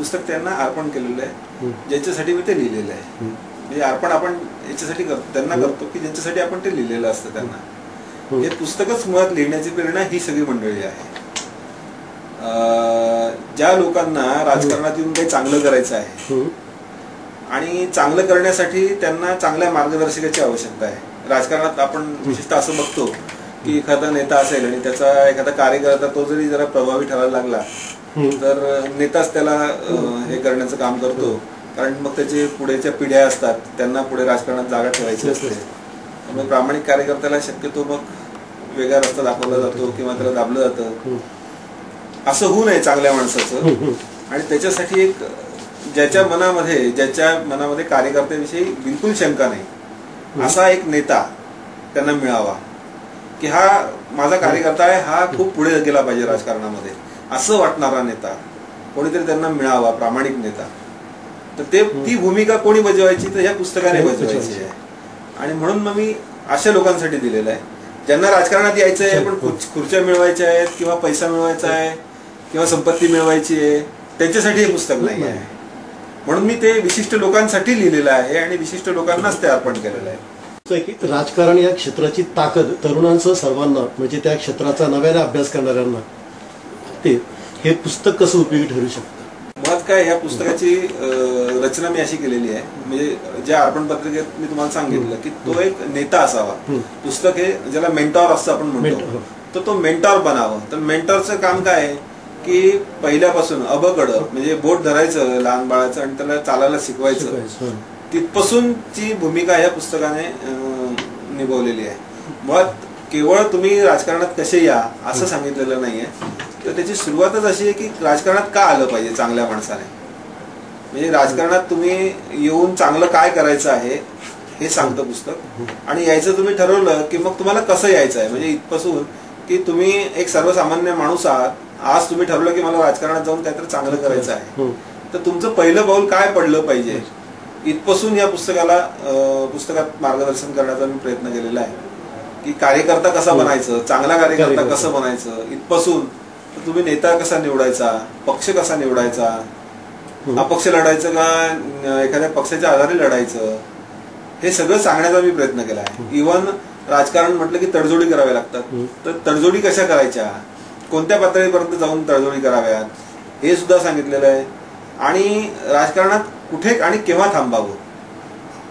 पुस्तक त्यांना अर्पण केलेलं आहे. ज्यांच्यासाठी मी ते लिहिलेलं आहे. म्हणजे अर्पण आपण याच्यासाठी करतो त्यांना करतो की ज्यांच्यासाठी आपण ते लिहिलेलं असतं त्यांना. हे पुस्तकच मुळात लिहिण्याची प्रेरणा ही सगळी मंडळी आहे. ज्या लोकांना राजकारणात येऊन काही चांगलं करायचं आहे आणि चांगलं करण्यासाठी त्यांना चांगल्या मार्गदर्शकाची आवश्यकता आहे. राजकारणात आपण विशेषतः असं बघतो की एखादा नेता असेल आणि त्याचा एखादा कार्यकर्ता तो जरी जरा प्रभावी ठरायला लागला तर नेताच त्याला हे करण्याचं काम करतो. कारण मग त्याचे पुढेच्या पिढ्या असतात त्यांना पुढे राजकारणात जागा ठेवायची असते. त्यामुळे प्रामाणिक कार्यकर्त्याला शक्यतो मग वेगळा रस्ता दाखवला जातो किंवा त्याला दाबलं जातं. असं होऊ नये चांगल्या माणसाचं. आणि त्याच्यासाठी एक ज्याच्या मनामध्ये ज्याच्या मनामध्ये कार्यकर्त्याविषयी बिलकुल शंका नाही असा एक नेता त्यांना मिळावा. की हा माझा कार्यकर्ता आहे हा खूप पुढे गेला पाहिजे राजकारणामध्ये. असं वाटणारा नेता कोणीतरी त्यांना मिळावा प्रामाणिक नेता. तर ते ती भूमिका कोणी बजवायची? तर ह्या पुस्तकाने बजवायची आहे. आणि म्हणून मग मी अशा लोकांसाठी दिलेलं आहे. ज्यांना राजकारणात यायचं आहे पण खुर्च- खुर्च्या मिळवायच्या आहेत किंवा पैसा मिळवायचा आहे किंवा संपत्ती मिळवायची आहे त्यांच्यासाठी हे पुस्तक नाही आहे. म्हणून मी ते विशिष्ट लोकांसाठी लिहिलेलं आहे आणि विशिष्ट लोकांनाच ते अर्पण केलेलं आहे. राजकारण या क्षेत्राची ताकद तरुणांसह सर्वांना म्हणजे त्या क्षेत्राचा नव्याने अभ्यास करणाऱ्यांना ते हे पुस्तक कसं उपयोगी ठरू शकतं? मुळात काय ह्या पुस्तकाची रचना मी अशी केलेली आहे. म्हणजे ज्या अर्पण पत्रिकेत मी तुम्हाला सांगितलं की तो एक नेता असावा. पुस्तक हे ज्याला मेंटॉर असं आपण म्हणतो. हो. तर तो मेंटॉर बनावं. तर मेंटॉरचं काम काय आहे? की पहिल्यापासून अबकड म्हणजे बोट धरायचं लहान बाळाचं आणि त्याला चालायला शिकवायचं. हं. तिथपासूनची भूमिका या पुस्तकाने निभावलेली आहे. मुळात केवळ तुम्ही राजकारणात कसे या असं सांगितलेलं नाहीये. तर त्याची सुरुवातच अशी आहे की राजकारणात का आलं पाहिजे चांगल्या माणसाने? म्हणजे राजकारणात तुम्ही येऊन चांगलं काय करायचं आहे हे सांगतं पुस्तक. आणि यायचं तुम्ही ठरवलं की मग तुम्हाला कसं यायचं आहे? म्हणजे इथपासून की तुम्ही एक सर्वसामान्य माणूस आहात. आज तुम्ही ठरवलं की मला राजकारणात जाऊन काहीतरी चांगलं करायचं आहे. हं. तर तुमचं पहिलं पाऊल काय पडलं पाहिजे? इथपासून या पुस्तकाला पुस्तकात मार्गदर्शन करण्याचा मी प्रयत्न केलेला आहे. की कार्यकर्ता कसा बनायचं? चांगला कार्यकर्ता. कसं बनायचं? इथपासून तर तुम्ही नेता कसा निवडायचा? पक्ष कसा निवडायचा? अपक्ष लढायचं का एखाद्या पक्षाच्या आधारे लढायचं? हे सगळं सांगण्याचा मी प्रयत्न केला आहे. इव्हन राजकारण म्हटलं की तडजोडी कराव्या लागतात. तर तडजोडी कशा करायच्या? कोणत्या पातळीपर्यंत जाऊन तडजोडी कराव्यात? हे सुद्धा सांगितलेलं आहे. आणि राजकारणात कुठे आणि केव्हा थांबावं?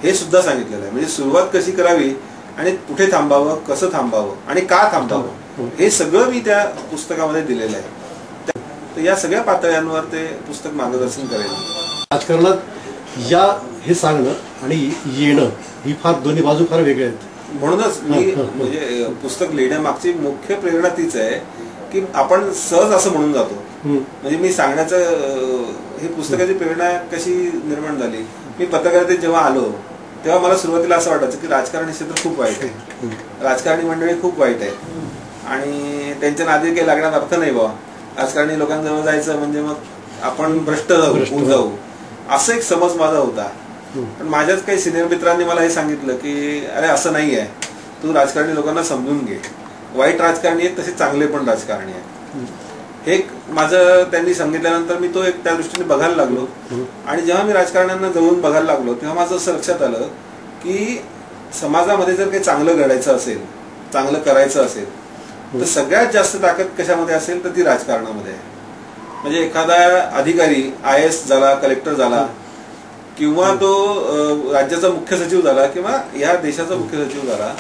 हे सुद्धा सांगितलेलं आहे. म्हणजे सुरुवात कशी करावी आणि कुठे थांबावं कसं थांबावं आणि का थांबावं? हे सगळं मी त्या पुस्तकामध्ये दिलेलं आहे. तर या सगळ्या पातळ्यांवर ते पुस्तक मार्गदर्शन करेल. राजकारणात या हे सांगणं आणि येणं ही फार दोन्ही बाजू फार वेगळ्या आहेत. म्हणूनच मी म्हणजे पुस्तक लिहिण्यामागची मुख्य प्रेरणा तीच आहे की आपण सहज असं म्हणून जातो. म्हणजे मी सांगण्याचं ही पुस्तकाची प्रेरणा कशी निर्माण झाली? मी पत्रकारितेत जेव्हा आलो तेव्हा मला सुरुवातीला असं वाटायचं की राजकारण हे क्षेत्र खूप वाईट आहे. राजकारणी मंडळी खूप वाईट आहे. आणि त्यांच्या काही लागण्यात अर्थ नाही बाबा राजकारणी लोकांजवळ जायचं म्हणजे मग आपण भ्रष्ट. होऊन जाऊ. असं एक समज माझा होता. पण माझ्याच काही सिनियर मित्रांनी मला हे सांगितलं की अरे असं नाही आहे. तू राजकारणी लोकांना समजून घे. वाईट राजकारणी आहेत तसे चांगले पण राजकारणी आहेत. हे एक माझं त्यांनी सांगितल्यानंतर मी तो एक त्या दृष्टीने बघायला लागलो. आणि जेव्हा मी राजकारण्यांना जवळून बघायला लागलो तेव्हा माझं असं लक्षात आलं की समाजामध्ये जर काही चांगलं घडायचं असेल चांगलं करायचं असेल तर सगळ्यात जास्त ताकद कशामध्ये असेल तर ती राजकारणामध्ये आहे. म्हणजे एखादा अधिकारी आय एस झाला कलेक्टर झाला किंवा तो राज्याचा मुख्य सचिव झाला किंवा या देशाचा मुख्य सचिव झाला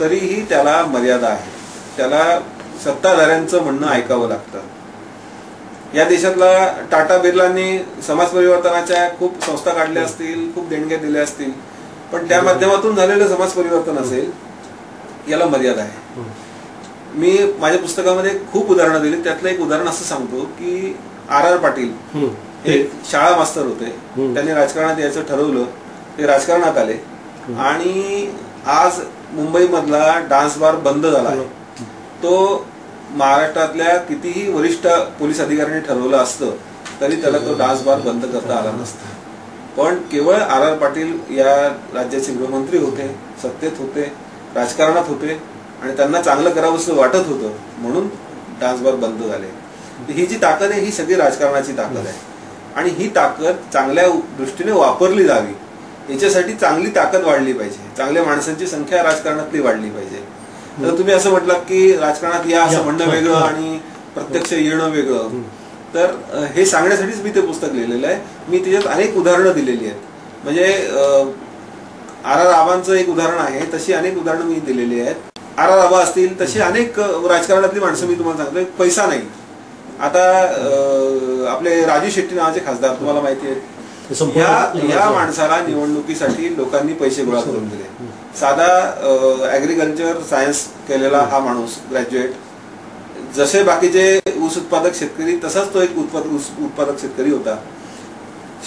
तरीही त्याला मर्यादा आहे. त्याला सत्ताधाऱ्यांचं म्हणणं ऐकावं लागतं. या देशातला टाटा बिर्लांनी समाज परिवर्तनाच्या खूप संस्था काढल्या असतील खूप देणग्या दिल्या असतील पण त्या माध्यमातून झालेलं समाज परिवर्तन असेल याला मर्यादा आहे. मी माझ्या पुस्तकामध्ये खूप उदाहरणं दिली. त्यातलं एक उदाहरण असं सांगतो की आर आर पाटील हं. शाळा मास्तर होते. त्यांनी राजकारणात यायचं ठरवलं. ते राजकारणात आले. आणि आज मुंबई मधला डान्स बार बंद झाला आहे. तो महाराष्ट्रातल्या कितीही वरिष्ठ पोलीस अधिकाऱ्यांनी ठरवलं असतं तरी त्याला तो डान्स बार बंद करता आला नसता. पण केवळ आर आर पाटील या राज्याचे गृहमंत्री होते सत्तेत होते राजकारणात होते आणि त्यांना चांगलं करावंसं वाटत होतं म्हणून डान्स बार बंद झाले. ही जी ताकद आहे ही सगळी राजकारणाची ताकद आहे. आणि ही ताकद चांगल्या दृष्टीने वापरली जावी. याच्यासाठी चांगली ताकद वाढली पाहिजे. चांगल्या माणसांची संख्या राजकारणातली वाढली पाहिजे. तर तुम्ही असं म्हटलं की राजकारणात या असं. म्हणणं वेगळं आणि प्रत्यक्ष येणं वेगळं. तर हे सांगण्यासाठीच मी ते पुस्तक लिहिलेलं आहे. मी त्याच्यात अनेक उदाहरणं दिलेली आहेत. म्हणजे आर आर आबांचं एक उदाहरण आहे. तशी अनेक उदाहरणं मी दिलेली आहेत. आर आर आबा असतील तशी अनेक राजकारणातली माणसं मी तुम्हाला सांगतोय पैसा नाही. आता आपले राजू शेट्टी नावाचे खासदार तुम्हाला माहिती संपूर्ण या या माणसाला निवडणुकीसाठी लोकांनी पैसे गोळा करून दिले. साधा ऍग्रिकल्चर सायन्स केलेला हा माणूस ग्रॅज्युएट जसे बाकीचे ऊस उत्पादक शेतकरी तसाच तो एक उत्पादक ऊस उत्पादक शेतकरी होता.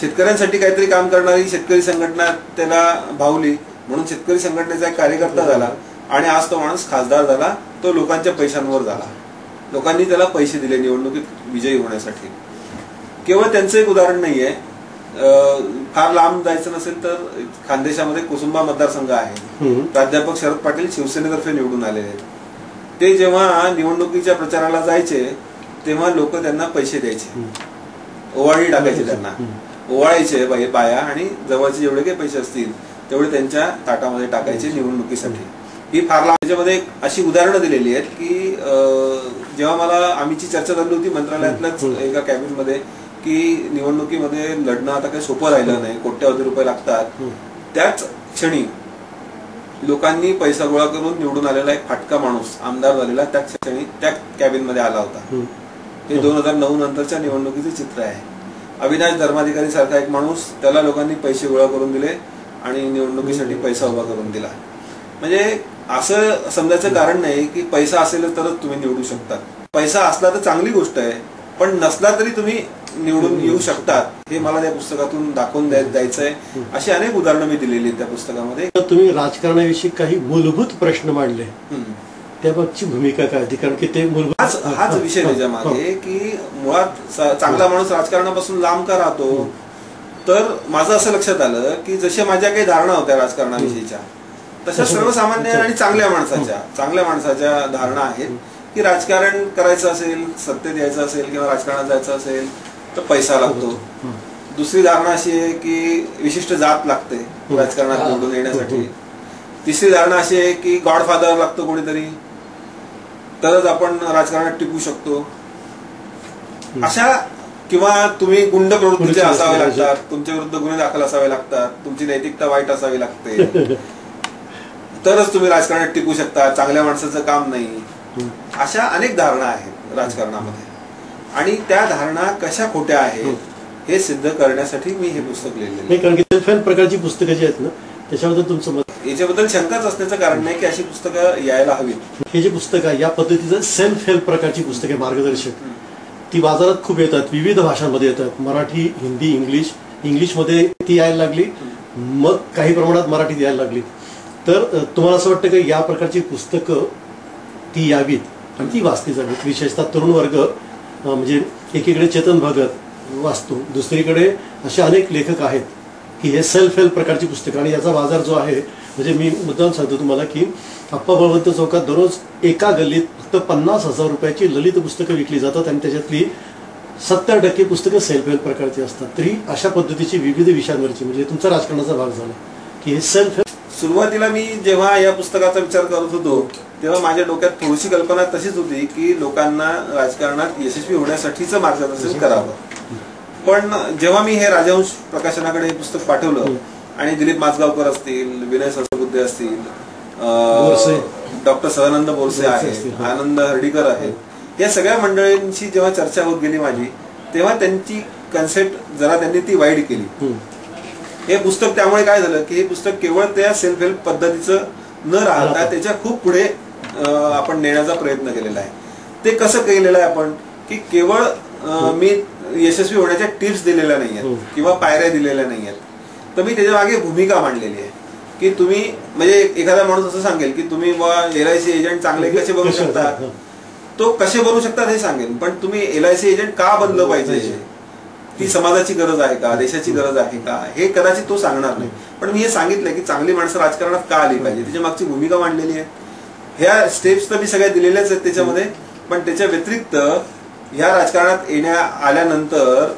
शेतकऱ्यांसाठी काहीतरी काम करणारी शेतकरी संघटना त्याला भावली म्हणून शेतकरी संघटनेचा एक कार्यकर्ता झाला. आणि आज तो माणूस खासदार झाला तो लोकांच्या पैशांवर झाला. लोकांनी त्याला पैसे दिले निवडणुकीत विजयी होण्यासाठी. केवळ त्यांचं एक उदाहरण नाहीये. फार लांब जायचं नसेल तर खानदेशामध्ये कुसुंबा मतदारसंघ आहे. प्राध्यापक शरद पाटील शिवसेनेतर्फे निवडून आलेले आहेत. ते जेव्हा निवडणुकीच्या प्रचाराला जायचे तेव्हा लोक त्यांना पैसे द्यायचे. ओवाळी टाकायचे त्यांना. ओवाळायचे बाया आणि जवळचे जेवढे काही पैसे असतील तेवढे त्यांच्या ताटामध्ये टाकायचे निवडणुकीसाठी. ही फार लांब त्याच्यामध्ये अशी उदाहरणं दिलेली आहेत की जेव्हा मला आम्हीची चर्चा झाली होती मंत्रालयातल्याच एका कॅबिनमध्ये की निवडणुकीमध्ये लढणं आता काही सोपं राहिलं नाही कोट्यावधी रुपये लागतात. त्याच क्षणी लोकांनी पैसा गोळा करून निवडून आलेला एक फाटका माणूस आमदार झालेला त्या क्षणी त्या कॅबिनमध्ये आला होता. हे दोन हजार नऊ नंतरच्या निवडणुकीचे चित्र आहे. अविनाश धर्माधिकारी सारखा एक माणूस त्याला लोकांनी पैसे गोळा करून दिले आणि निवडणुकीसाठी पैसा उभा करून दिला. म्हणजे असं समजायचं कारण नाही की पैसा असेल तरच तुम्ही निवडू शकता पैसा असला तर चांगली गोष्ट आहे पण नसला तरी तुम्ही निवडून येऊ शकतात. हे मला त्या पुस्तकातून दाखवून द्याय- द्यायचंय. अशी अनेक उदाहरणं मी दिलेली आहेत त्या पुस्तकामध्ये. तुम्ही राजकारणाविषयी काही मूलभूत प्रश्न मांडले. त्याबाबतची भूमिका काय होती? कारण की ते मूलभूत हाच हाच विषय त्याच्यामागे की मुळात चांगला माणूस राजकारणापासून लांब का राहतो. तर माझं असं लक्षात आलं की जशा माझ्या काही धारणा होत्या राजकारणाविषयीच्या तशा सर्वसामान्य आणि चांगल्या माणसाच्या चांगल्या माणसाच्या धारणा आहेत की राजकारण करायचं असेल सत्तेत यायचं असेल किंवा राजकारणात जायचं असेल तर पैसा लागतो. दुसरी धारणा अशी आहे की विशिष्ट जात लागते राजकारणात निवडून येण्यासाठी. तिसरी धारणा अशी आहे की गॉडफादर लागतो कोणीतरी तरच आपण राजकारणात टिकू शकतो. अशा किंवा तुम्ही गुंड प्रवृत्तीचे असावे लागतात तुमच्या विरुद्ध गुन्हे दाखल असावे लागतात तुमची नैतिकता वाईट असावी लागते. तरच तुम्ही राजकारणात टिकू शकता चांगल्या माणसाचं काम नाही. अशा अनेक धारणा आहेत राजकारणामध्ये. आणि त्या धारणा कशा खोट्या आहेत हे सिद्ध करण्यासाठी मी हे पुस्तक लिहिलेलं नाही कारण की सेल्फ हेल्प प्रकारची पुस्तकं जी आहेत ना त्याच्याबद्दल तुमचं मत याच्याबद्दल शंकाच असण्याचं कारण नाही की अशी पुस्तकं यायला हवीत हे जे पुस्तक आहे या पद्धतीचं सेल्फ हेल्प प्रकारची पुस्तके मार्गदर्शक. ती बाजारात खूप येतात विविध भाषांमध्ये येतात. मराठी हिंदी इंग्लिश. इंग्लिशमध्ये ती यायला लागली. मग काही प्रमाणात मराठीत यायला लागली. तर तुम्हाला असं वाटतं की या प्रकारची पुस्तकं ती यावीत? आणि ती वाचली जावीत. विशेषतः तरुण वर्ग म्हणजे एकीकडे चेतन भगत वाचतो दुसरीकडे असे अनेक लेखक आहेत की हे सेल्फ हेल्प प्रकारची पुस्तकं. आणि याचा बाजार जो आहे म्हणजे मी मुद्दाम सांगतो तुम्हाला की अप्पा बळवंत चौकात दररोज एका गल्लीत फक्त पन्नास हजार रुपयाची ललित पुस्तकं विकली जातात आणि त्याच्यातली सत्तर टक्के पुस्तकं सेल्फ हेल्प प्रकारची असतात. तरी अशा पद्धतीची विविध विषयांवरची म्हणजे तुमचा राजकारणाचा भाग झाला की हे सेल्फ हेल्प सुरुवातीला मी जेव्हा या पुस्तकाचा विचार करत होतो तेव्हा माझ्या डोक्यात थोडीशी कल्पना तशीच होती की लोकांना राजकारणात यशस्वी होण्यासाठीचं मार्गदर्शन करावं पण जेव्हा मी हे राजहंश प्रकाशनाकडे हे पुस्तक पाठवलं आणि दिलीप माझगावकर असतील विनय सहस्रबुद्धे असतील. डॉक्टर सदानंद बोरसे बोरसे आहेत असतील, हा. आनंद हर्डीकर आहेत या सगळ्या मंडळींशी जेव्हा चर्चा होत गेली माझी तेव्हा त्यांची कन्सेप्ट जरा त्यांनी ती वाईड केली. हे पुस्तक त्यामुळे काय झालं की हे पुस्तक केवळ त्या सेल्फ हेल्प पद्धतीचं न राहता त्याच्या खूप पुढे आपण नेण्याचा प्रयत्न केलेला आहे. ते कसं केलेलं आहे आपण? की केवळ अं, मी यशस्वी होण्याच्या टिप्स दिलेल्या नाही हो. आहेत किंवा पायऱ्या दिलेल्या नाही आहेत. तर मी त्याच्यामागे भूमिका मांडलेली आहे. की तुम्ही म्हणजे एखादा माणूस असं सांगेल की तुम्ही एल आय सी एजंट चांगले कसे बनू शकता? हा. तो कसे बनू शकतात हे सांगेन पण तुम्ही एल आय सी एजंट का बनलं पाहिजे? ती समाजाची गरज आहे का? देशाची गरज आहे का? हे कदाचित तो सांगणार नाही. पण मी हे सांगितलं की चांगली माणसं राजकारणात का आली पाहिजे? त्याच्या मागची भूमिका मांडलेली आहे. ह्या स्टेप्स तर मी सगळ्या दिलेल्याच आहेत त्याच्यामध्ये. पण त्याच्या व्यतिरिक्त ह्या राजकारणात येण्या आल्यानंतर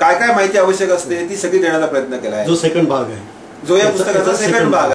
काय काय माहिती आवश्यक असते ती सगळी देण्याचा प्रयत्न केला आहे. जो सेकंड भाग आहे. जो या पुस्तकाचा सेकंड भाग